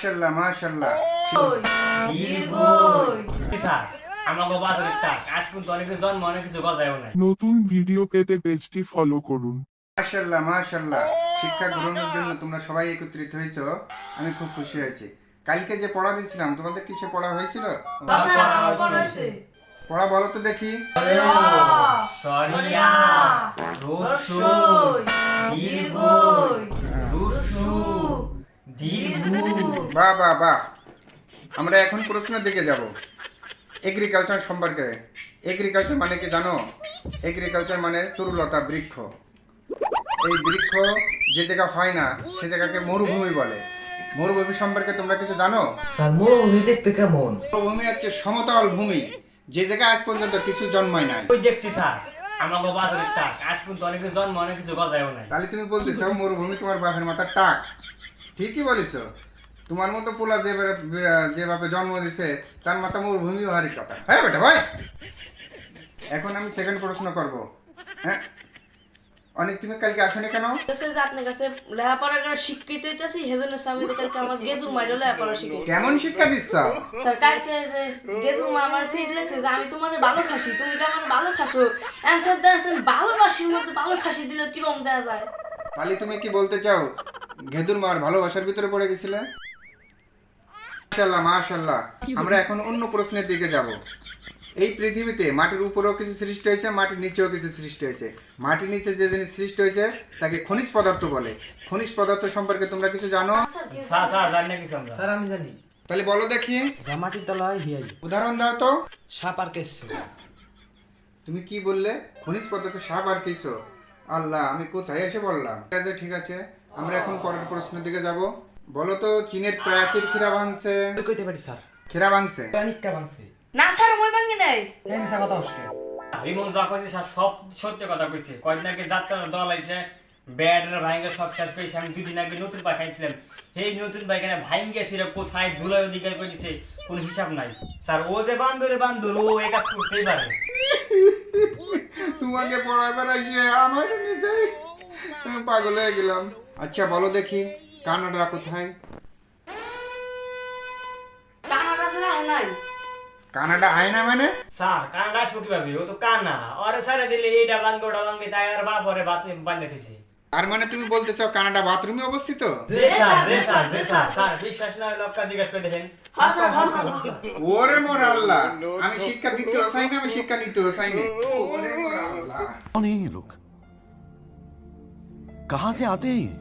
মাশাল্লাহ মাশাল্লাহ আমাকে বাজারের টাক। আজ কিন্তু অনেক জন্ম অনেক কিছু গজায়ও নাই। নতুন ভিডিও পেতে পেজটি ফলো করুন। মাশাল্লাহ মাশাল্লাহ শিক্ষা গ্রহণের জন্য তোমরা সবাই একত্রিত হয়েছো। আমি খুব খুশি হয়েছি। কালকে যে পড়া দিয়েছিলাম তোমাদের কিসে পড়া হয়েছিল? পড়া বলো তো দেখি। সরিয়া। রসু বাহ বাহ বাহ আমরা এখন প্রশ্নের দিকে যাব। এগ্রিকালচার সম্পর্কে। এগ্রিকালচার মানে কি জানো? এগ্রিকালচার মানে তরুলতা বৃক্ষ। এই বৃক্ষ যে জায়গা হয় না সে জায়গাকে মরুভূমি বলে। মরুভূমি সম্পর্কে তোমরা কিছু জানো? স্যার মরুভূমি দেখতে কেমন? মরুভূমি হচ্ছে সমতল ভূমি। যে জায়গায় আজ পর্যন্ত কিছু জন্মায় নাই। ওই দেখছি স্যার। আমাকে বাজারের টাক। আজ কিন্তু অনেক জন্ম অনেক কিছু গজায়ও নাই। তাহলে তুমি বলতে মরুভূমি তোমার বাপের মাথার টাক। ঠিকই বলেছ। তোমার মতো পোলা যে যেভাবে জন্ম দিছে তার মাথা মরুভূমি হারি কথা। হ্যাঁ বেটা ভাই। এখন আমি সেকেন্ড প্রশ্ন করব। হ্যাঁ? অনেক তুমি কালকে আসনি কেন? আপনার কাছে লেখাপড়ার কারণে শিক্ষিত হইতেছি হেজন্য আমি কালকে আমার গেদুর মাইরও লেখাপড়া শিখেছি কেমন শিক্ষা দিচ্ছ? স্যার কালকে যে গেদুর মা আমার সিট লেখছে যে আমি তোমার ভালো খাসি তুমি তো আমার ভালো খাসো অ্যান্সার দেওয়া ভালোবাসির মধ্যে ভালো খাসি দিলে কিরম দেওয়া যায়? তাহলে তুমি কি বলতে চাও ঘেদুর মার ভালোবাসার ভিতরে পড়ে গেছিলে? মাশাল্লাহ মাশাল্লাহ আমরা এখন অন্য প্রশ্নের দিকে যাব। এই পৃথিবীতে মাটির উপরেও কিছু সৃষ্টি হয়েছে মাটির নিচেও কিছু সৃষ্টি হয়েছে। মাটির নিচে যে জিনিস সৃষ্টি হয়েছে তাকে খনিজ পদার্থ বলে। খনিজ পদার্থ সম্পর্কে তোমরা কিছু জানো? স্যার স্যার স্যার কিছু আমরা। স্যার আমি জানি। তাহলে বলো দেখি। যা মাটির তলায় হিয়াই। উদাহরণ দাও তো। সাপ আর কেসছে তুমি কি বললে? খনিজ পদার্থ সাপ আর কিছু আল্লাহ আমি কোথায় এসে বললাম? ঠিক আছে ঠিক আছে। আমরা এখন পরের প্রশ্নের দিকে যাব। বলো তো চীনের প্রাচীর খিরা ভাঙছে। তুই কইতে পারি স্যার। খিরা ভাঙছে? অনেকটা ভাঙছে। না স্যার মই ভাঙি নাই। এই মিশা কথা হচ্ছে রিমন যা কইছে স্যার সব সত্য কথা কইছে। কয়দিন আগে যাত্রার দল আইছে ব্যাটের ভাইঙ্গা সব শেষ করেছে। আমি দুদিন আগে নতুন পাই খাইছিলাম এই নতুন পায়খানা ভাইঙ্গা ছিল কোথায় ধুলায় অধিকার করে দিছে কোন হিসাব নাই। স্যার ও যে বান্দরে বান্দর ও এই কাজ করতেই পারে। তোমাকে পড়াবার আসে আমার নিজে পাগল হয়ে গেলাম। আচ্ছা বলো দেখি। কানাডা কোথায় কানাডা ছাড়া হয় নাই কানাডা আয়না মানে স্যার কানাডা আসবো কিভাবে ও তো কানা ওরে সারে দিলে এইটা ভাঙ্গে ওটা ভাঙ্গে তাই আর বাপ ওরে বাতে বান্ধে থইছে আর মানে তুমি বলতে চাও কানাডা বাথরুমে অবস্থিত জি স্যার জি স্যার জি স্যার স্যার বিশ্বাস না হলে আপনার জিজ্ঞাসা করে দেখেন হ্যাঁ স্যার হ্যাঁ স্যার ওরে মোর আল্লাহ আমি শিক্ষা দিতে চাই না আমি শিক্ষা নিতে চাই না ওরে মোর আল্লাহ कौन है ये लोग कहां से आते हैं ये